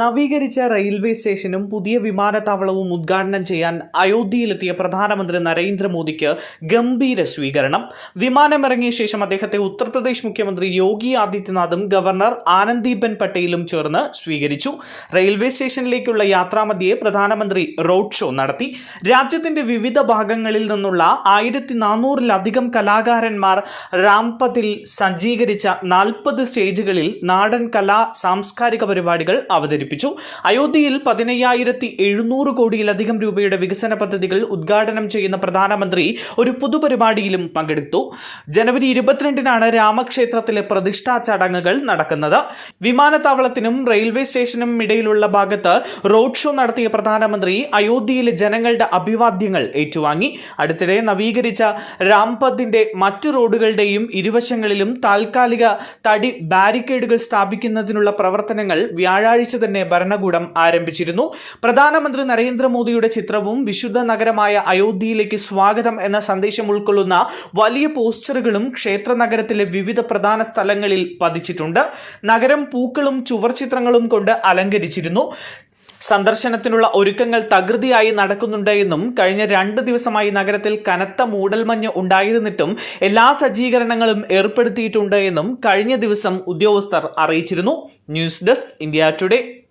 നവീകരിച്ച റെയിൽവേ സ്റ്റേഷനും പുതിയ വിമാനത്താവളവും ഉദ്ഘാടനം ചെയ്യാൻ അയോധ്യയിലെത്തിയ പ്രധാനമന്ത്രി നരേന്ദ്രമോദിക്ക് ഗംഭീര സ്വീകരണം. വിമാനമിറങ്ങിയ ശേഷം അദ്ദേഹത്തെ ഉത്തർപ്രദേശ് മുഖ്യമന്ത്രി യോഗി ആദിത്യനാഥും ഗവർണർ ആനന്ദിബെൻ പട്ടേലും ചേർന്ന് സ്വീകരിച്ചു. റെയിൽവേ സ്റ്റേഷനിലേക്കുള്ള യാത്രാമധ്യേ പ്രധാനമന്ത്രി റോഡ് ഷോ നടത്തി. രാജ്യത്തിന്റെ വിവിധ ഭാഗങ്ങളിൽ നിന്നുള്ള ആയിരത്തി നാനൂറിലധികം കലാകാരന്മാർ റാംപതിൽ സജ്ജീകരിച്ച നാൽപ്പത് സ്റ്റേജുകളിൽ നാടൻ കലാ സാംസ്കാരിക പരിപാടികൾ അവതരിപ്പിച്ചു. അയോധ്യയിൽ പതിനയ്യായിരത്തി എഴുന്നൂറ് കോടിയിലധികം രൂപയുടെ വികസന പദ്ധതികൾ ഉദ്ഘാടനം ചെയ്യുന്ന പ്രധാനമന്ത്രി ഒരു പൊതുപരിപാടിയിലും പങ്കെടുത്തു. ജനുവരി ഇരുപത്തിരണ്ടിനാണ് രാമക്ഷേത്രത്തിലെ പ്രതിഷ്ഠാ ചടങ്ങുകൾ നടക്കുന്നത്. വിമാനത്താവളത്തിനും റെയിൽവേ സ്റ്റേഷനും ഇടയിലുള്ള ഭാഗത്ത് റോഡ് ഷോ നടത്തിയ പ്രധാനമന്ത്രി അയോധ്യയിലെ ജനങ്ങളുടെ അഭിവാദ്യങ്ങൾ ഏറ്റുവാങ്ങി. അടുത്തിടെ നവീകരിച്ച രാംപഥിന്റെ മറ്റ് റോഡുകളുടെയും ഇരുവശങ്ങളിലും താൽക്കാലിക തടി ബാരിക്കേഡുകൾ സ്ഥാപിക്കുന്നതിനുള്ള പ്രവർത്തനങ്ങൾ വ്യാഴാഴ്ച തന്നെ ഭരണകൂടം ആരംഭിച്ചിരുന്നു. പ്രധാനമന്ത്രി നരേന്ദ്രമോദിയുടെ ചിത്രവും വിശുദ്ധ നഗരമായ അയോധ്യയിലേക്ക് സ്വാഗതം എന്ന സന്ദേശം ഉൾക്കൊള്ളുന്ന വലിയ പോസ്റ്ററുകളും ക്ഷേത്ര നഗരത്തിലെ വിവിധ പ്രധാന സ്ഥലങ്ങളിൽ പതിച്ചിട്ടുണ്ട്. നഗരം പൂക്കളും ചുവർചിത്രങ്ങളും കൊണ്ട് അലങ്കരിച്ചിരുന്നു. സന്ദർശനത്തിനുള്ള ഒരുക്കങ്ങൾ തകൃതിയായി നടക്കുന്നുണ്ട് എന്നും കഴിഞ്ഞ രണ്ട് ദിവസമായി നഗരത്തിൽ കനത്ത മൂടൽമഞ്ഞ് ഉണ്ടായിരുന്നിട്ടും എല്ലാ സജ്ജീകരണങ്ങളും ഏർപ്പെടുത്തിയിട്ടുണ്ട് എന്നും കഴിഞ്ഞ ദിവസം ഉദ്യോഗസ്ഥർ അറിയിച്ചിരുന്നു. News desk India Today.